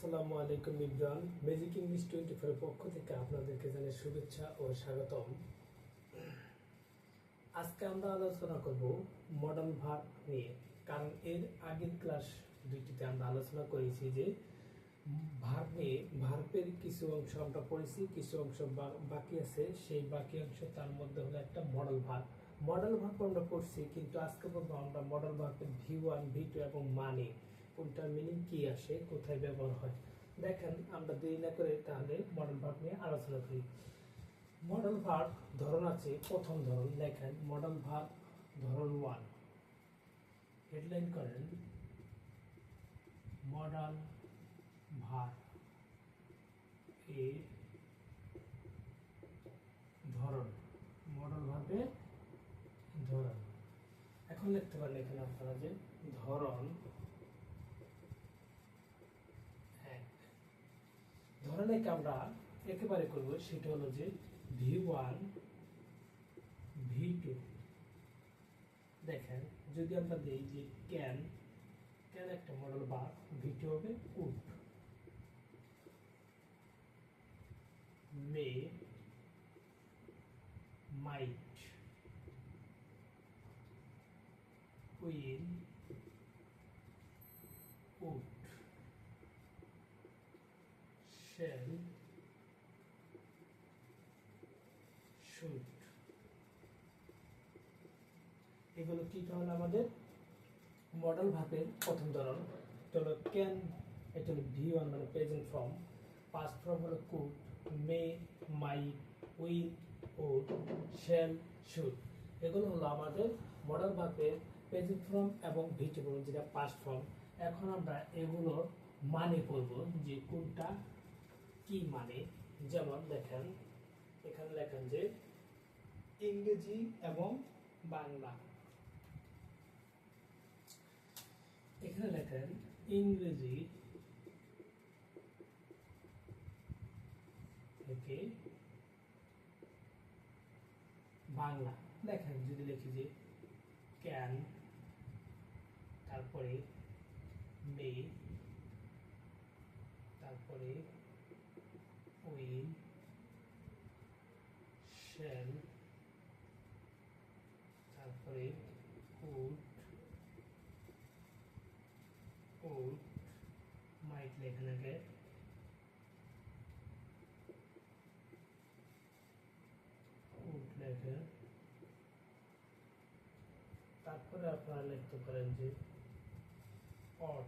আসসালামু আলাইকুম Imran magic English twenty ফোরের পক্ষ থেকে আপনাদেরকে জানাই শুভেচ্ছা ও স্বাগতম। আজকে আমরা আলোচনা করব মডার্ন ভার্ব নিয়ে, কারণ এর আগের ক্লাস দুইটিতে আমরা আলোচনা করেছি যে ভার্ব নিয়ে ভার্বের কিছু অংশ আমরা পড়েছি, কিছু অংশ বাকি আছে, সেই বাকি অংশ তার মধ্যে হলো একটা মডেল ভার্ব মডেল ভার্ব আমরা পড়ছি, কিন্তু আজকে বলব আমরা মডেল ভার্বের ভি ওয়ান ভি টু এবং মানে কোনটার মিনিং কি আসে, কোথায় ব্যবহার হয়। দেখেন, আমরা দেরি না করে তাহলে মডেল ভার্ব নিয়ে আলোচনা করি। মডেল ভার্ব ধরন আছে, প্রথম ধরন। লেখেন মডেল ভার্ব ধরন ওয়ান হেডলাইন করেন মডেল ভার্ব এর ধরন। মডেল ভার্বের ধরন। এখন লিখতে পারেন এখানে আপনারা যে ধরন এক ধরনেকে আমরা একেবারে করব, সেটা হলো যে ভি ওয়ান ভি টু দেখেন, যদি আমরা দিই যে ক্যান ক্যান একটা মডেল বা ভি টু হবে উড মে, মাইট। উইল এগুলো কি? তাহলে আমাদের মডেল ভাবের প্রথম ধরন। এটা হলো ক্যান এটা হলো ভি ওয়ান মানে প্রেজেন্ট ফর্ম পাস্ট ফর্ম হলো could may might will would shall should এগুলো হলো আমাদের মডেল ভাবের প্রেজেন্ট ফর্ম এবং ভিটি ফর্ম যেটা পাস্ট ফর্ম এখন আমরা এগুলোর মানে পড়ব যে কোনটা কি মানে। যেমন দেখেন, এখানে লেখেন যে ইংরেজি এবং বাংলা। এখানে লেখেন ইংরেজি থেকে বাংলা। দেখেন, যদি লিখি যে ক্যান তারপরে মে তারপরে উইল শ্যাল তারপরে কুড লেখা লাগে তারপরে আপনারা লিখতে পারেন যে অট।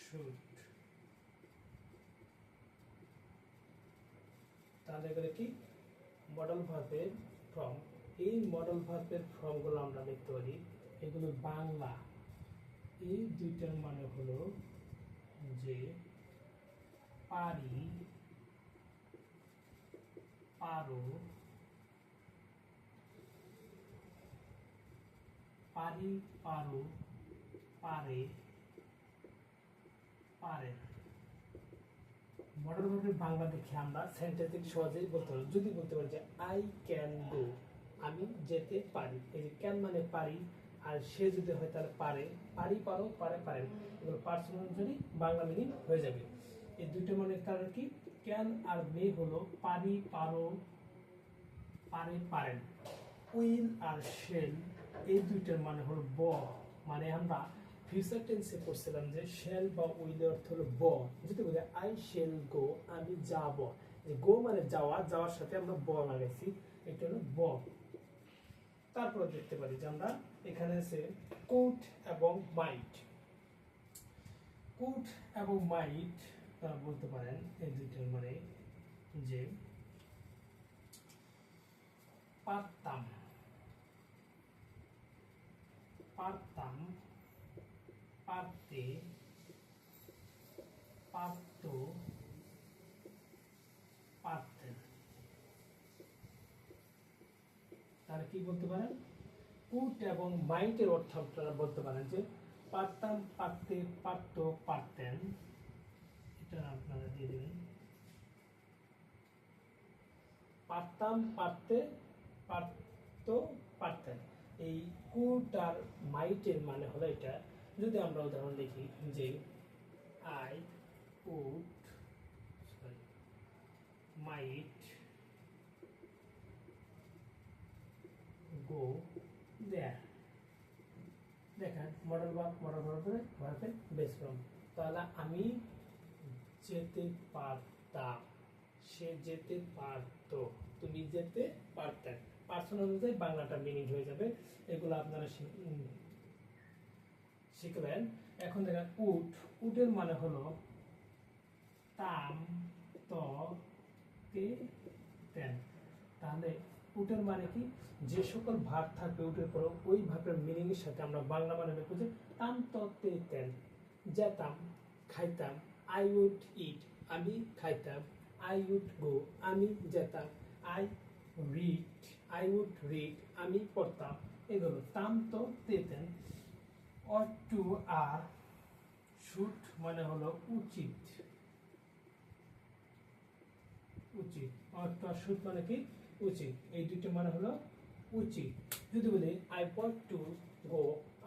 should তাহলে এগুলো কি? মডেল ভার্বের ফর্ম এই মডেল ভার্বের ফর্মগুলো আমরা দেখতে পারি। এগুলো বাংলা। এই দুইটার মানে হলো যে পারি, পারো পারি, পারো, পারে পারেন মডেল ভার্বের বাংলা দেখে আমরা সেন্টেন্স সহজেই বলতে পারি। যদি বলতে পারি যে আই ক্যান গো আমি যেতে পারি। এই যে ক্যান মানে পারি, আর সে যদি হয় তাহলে পারে। পারি পারো, পারে পারেন এগুলো পার্সোনাল যদি বাংলা মিনিং হয়ে যাবে। এই দুটো মানে কারণ কি? ক্যান আর মে হলো পারি, পারো, পারে পারেন উইল আর শেল এই দুইটার মানে হলো ব। মানে আমরা ফিউচার টেন্সে পড়ছিলাম যে শেল বা উইল অর্থ হলো ব। যদি বলি আই শেল গো আমি যাব। যে গো মানে যাওয়া, যাওয়ার সাথে আমরা ব লাগাইছি। এটা হলো ব। তারপরে দেখতে পারি যে আমরা এখানে আছে কোট এবং মাইট। কোট এবং মাইট বলতে পারেন এই দুইটার মানে যে পারতাম। পারতাম, পারতে, পারত পারতেন তাহলে কি বলতে পারেন? কুট এবং মাইটের অর্থ আপনারা বলতে পারেন যে পারতাম, পারতে, পারত, পারতেন। এটা আপনারা দিয়ে দেবেন। পারতাম, পারতে, পারত, পারতেন। এই কুট আর মাইটের মানে হলো এটা। যদি আমরা উদাহরণ দেখি যে I would sorry might go there দেখেন মডেল ভার্ব মডেল ভার্বের ভার্বের বেস ফর্ম তাহলে আমি যেতে পারতাম সে যেতে পারতো তুমি যেতে পারতেন। পার্সন অনুযায়ী বাংলাটা মিনিং হয়ে যাবে এগুলো আপনারা শি- উম, শিখবেন এখন দেখেন উট উটের মানে হলো তাম ত তে তেন। তাহলে উটের মানে কি? যে সকল ভাব থাকবে উটের পর ওই ভাবের মিনিং এর সাথে আমরা বাংলা মানে যে তাম ত তে তেন যেতাম, খাইতাম আই উড ইট আমি খাইতাম আই উড গো আমি যেতাম I read I would read আমি পড়তাম। এগুলো তাম তো তেতেন অর টু আর শুট মানে হলো উচিত। উচিত। অর টু আর শুট মানে কি? উচিত এই দুটো মানে হলো উচিত যদি বলি আই ওয়ান্ট টু গো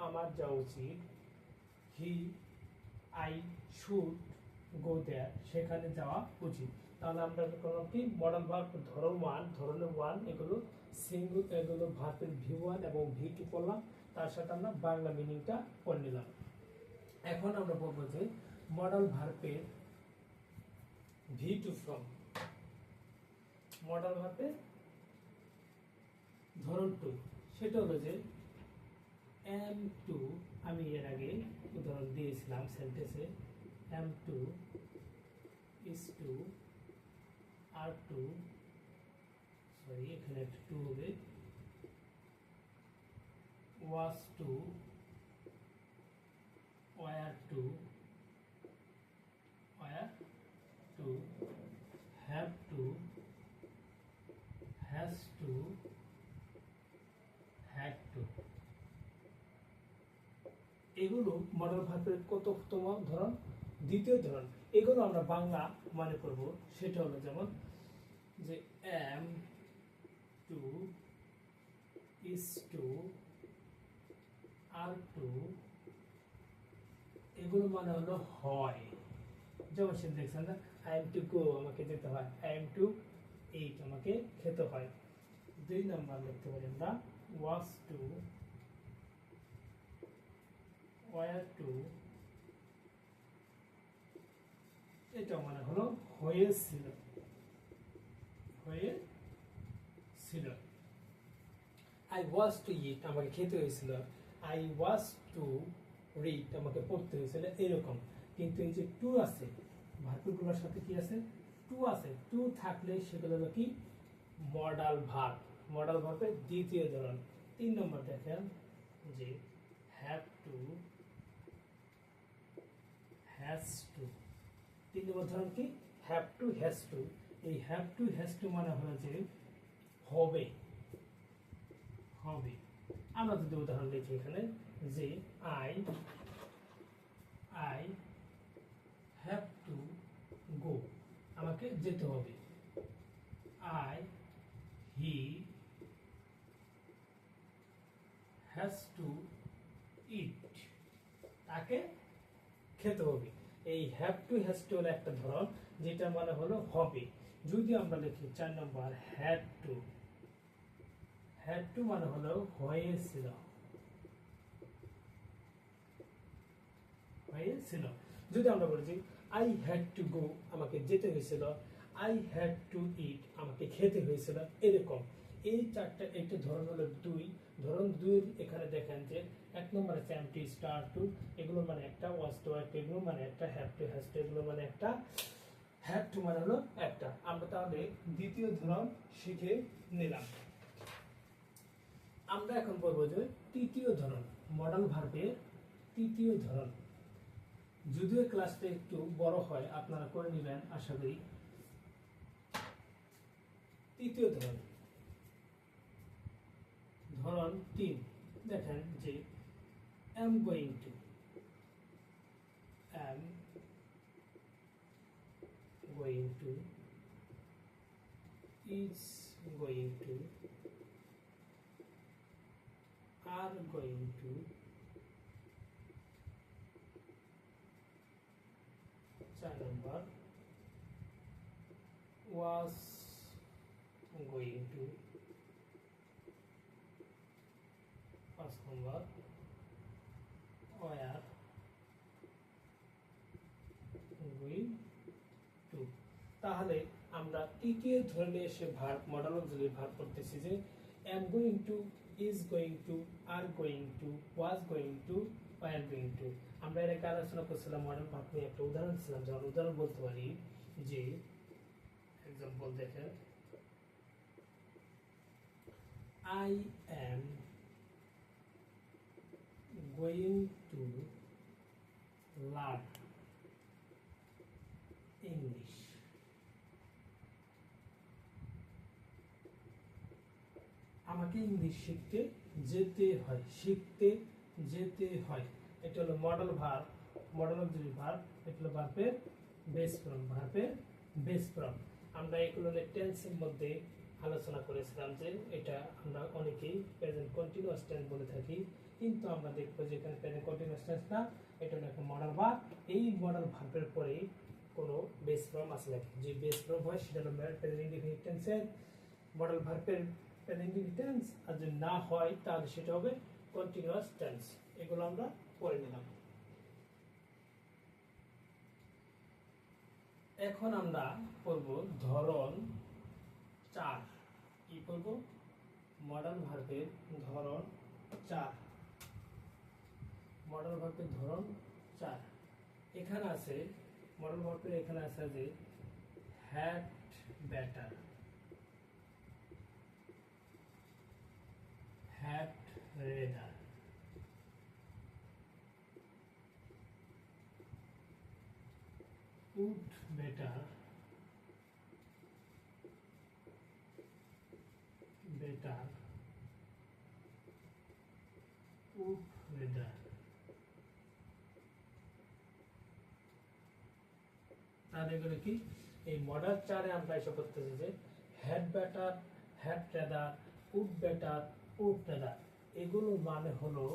আমার যাওয়া উচিত। হি আই শুড গো দেয়ার সেখানে যাওয়া উচিত। তাহলে আমরা করলাম কি? মডেল ভার্ব ধরন ওয়ান ধরনের ওয়ান এগুলো সিঙ্গুল এগুলো ভার্বের ভি ওয়ান এবং ভি টু করলাম তার সাথে আমরা বাংলা মিনিংটা করে নিলাম। এখন আমরা বলব যে মডেল ভার্বের ভি টু ফর্ম মডেল ভার্বের ধরন টু, সেটা হলো যে এম টু, আমি এর আগে উদাহরণ দিয়েছিলাম সেন্টেন্সে am to is to, are to, sorry, এখানে একটা টু হবে was to, were to were to, have to has to had to এগুলো মডেল ভার্বের কততম ধরন? দ্বিতীয় ধরন। এগুলো আমরা বাংলা মানে করব। সেটা হলো যেমন যে am to is to are to এগুলো মানে হলো হয়। যেমন সে দেখছেন না? আই এম টু গো আমাকে যেতে হয়। আই এম টু এইট আমাকে খেতে হয়। দুই নাম্বার লিখতে পারি আমরা। ওয়াস টু ওয়ার টু এটা মানে হলো হয়েছিল হয়েছিল আই ওয়াজ টু ইট আমাকে খেতে হয়েছিল। আই ওয়াজ টু রিড আমাকে পড়তে হয়েছিল এরকম। কিন্তু এই যে টু আছে, ভার্বগুলোর সাথে কি আছে? টু আছে। টু থাকলে সেগুলো হলো কি? মডাল ভার্ব মডাল ভার্বের দ্বিতীয় ধরন। তিন নম্বর দেখেন যে হ্যাভ টু হ্যাজ টু তিন নম্বর ধরন কি? হ্যাভ টু হ্যাজ টু এই হ্যাভ টু হ্যাজ টু মানে হলো যে হবে। হবে। আমরা যদি উদাহরণ লিখি এখানে, যে I I have to go আমাকে যেতে হবে। I he has to eat তাকে খেতে হবে। এই হ্যাভ টু হ্যাজ টু হলো একটা ধরন যেটা মানে হলো হবে। যদি আমরা লিখি চার নম্বর হ্যাড টু হ্যাড টু মানে হলো হয়েছিল। হয়েছিল। যদি আমরা বলি আই হ্যাড টু গো আমাকে যেতে হয়েছিল। আই হ্যাড টু ইট আমাকে খেতে হয়েছিল। এরকম। এই চারটা একটা ধরন হলো দুই। ধরন দুই এখানে দেখেন যে এক নম্বর এমটি স্টার টু এগুলো মানে একটা একটা এগুলো মানে একটা হ্যাপ টু হ্যাজ টু এগুলো মানে একটা হ্যাপ টু মানে হলো একটা। আমরা তাহলে দ্বিতীয় ধরন শিখে নিলাম। আমরা এখন বলব যে তৃতীয় ধরন মডেল ভার্বের তৃতীয় ধরন। যদিও ক্লাসটা একটু বড় হয়, আপনারা করে নেবেন, আশা করি। তৃতীয় ধরন। ধরন তিন। দেখেন যে am going to am going to is going to are going to Channel number was তাহলে আমরা তৃতীয় ধরনের এসে verb modal of auxiliary verb করতেছি যে am going to, is going to, are going to, was going to, were going to আমরা এর আগে আলোচনা করছিলাম মডেল ভার্ব নিয়ে একটা উদাহরণ ছিলাম যেমন উদাহরণ বলতে পারি যে এক্সাম্পল দেখেন। I am going to learn আমাকে ইংলিশ শিখতে যেতে হয়, শিখতে যেতে হয়। এটা হলো মডেল ভার মডেল অফ যদি ভার এটা হলো ভার্বের বেস ফর্ম ভার্বের বেস ফর্ম আমরা এগুলো টেন্সের মধ্যে আলোচনা করেছিলাম যে এটা আমরা অনেকেই প্রেজেন্ট কন্টিনিউয়াস টেন্স বলে থাকি, কিন্তু আমরা দেখব যে এখানে প্রেজেন্ট কন্টিনিউয়াস টেন্স না, এটা হলো একটা মডেল ভার্ব এই মডেল ভার্বের পরে কোনো বেস ফর্ম আছে নাকি? যে বেস ফর্ম হয়, সেটা হলো প্রেজেন্ট ইন্ডিফিনিট টেন্সের মডেল ভার্বের প্রেজেন্ট টেন্স আর যদি না হয়, তাহলে সেটা হবে কন্টিনিউয়াস টেন্স এগুলো আমরা পড়ে নিলাম। এখন আমরা পড়ব ধরন চার। কি পড়ব? মডার্ন ভার্বের ধরন চার। মডার্ন ভার্বের ধরন চার। এখানে আছে মডার্ন ভার্বের এখানে আছে যে had better had radar. Would better. Better. Would better. তাহলে এগুলো কি? এই মডার্ন চারে আমরা এসে করতেছি যে had better had rather would better rather এগুলো মানে হলো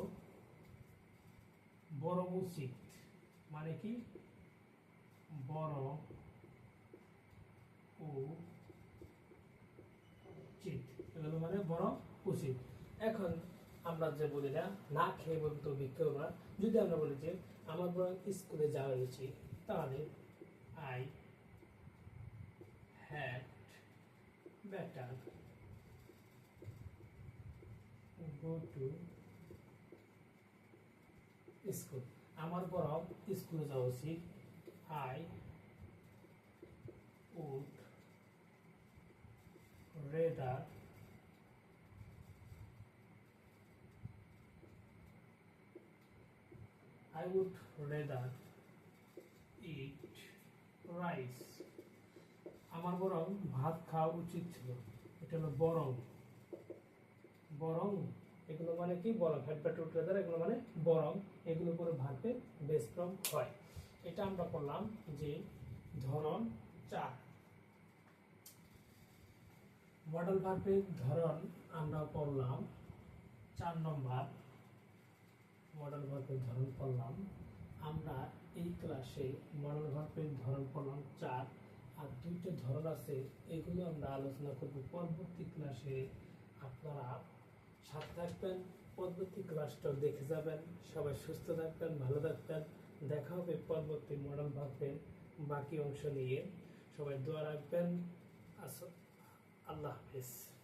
বড় উচিত মানে কি? বড় উচিত এগুলো মানে বড় উচিত এখন আমরা যে বলি না না খেয়ে বলতে বিক্ষেপ না। যদি আমরা বলি যে আমার বরং স্কুলে যাওয়া উচিত তাহলে I had better go to school. আমার বরং স্কুলে যাওয়া উচিত। I would rather I would rather eat rice. আমার বরং ভাত খাওয়া উচিত ছিল। এটা হলো বরং। বরং এগুলো মানে কি? বরং উঠে এগুলো মানে বরং এগুলো করে ভাতে বেস ফ্রম হয়। এটা আমরা করলাম যে ধরন চার। মডেল ভার্বের ধরন আমরা পড়লাম চার নম্বর। মডেল ভার্বের ধরন পড়লাম আমরা এই ক্লাসে মডেল ভার্বের ধরন পড়লাম চার। আর দুইটা ধরন আছে, এগুলো আমরা আলোচনা করব। পরবর্তী ক্লাসে আপনারা সাথে থাকবেন, পরবর্তী ক্লাসটাও দেখে যাবেন, সবাই সুস্থ থাকবেন, ভালো থাকবেন। দেখা হবে পরবর্তী মডেল ভাববেন বাকি অংশ নিয়ে। সবাই দোয়া রাখবেন। আল্লাহ হাফিজ।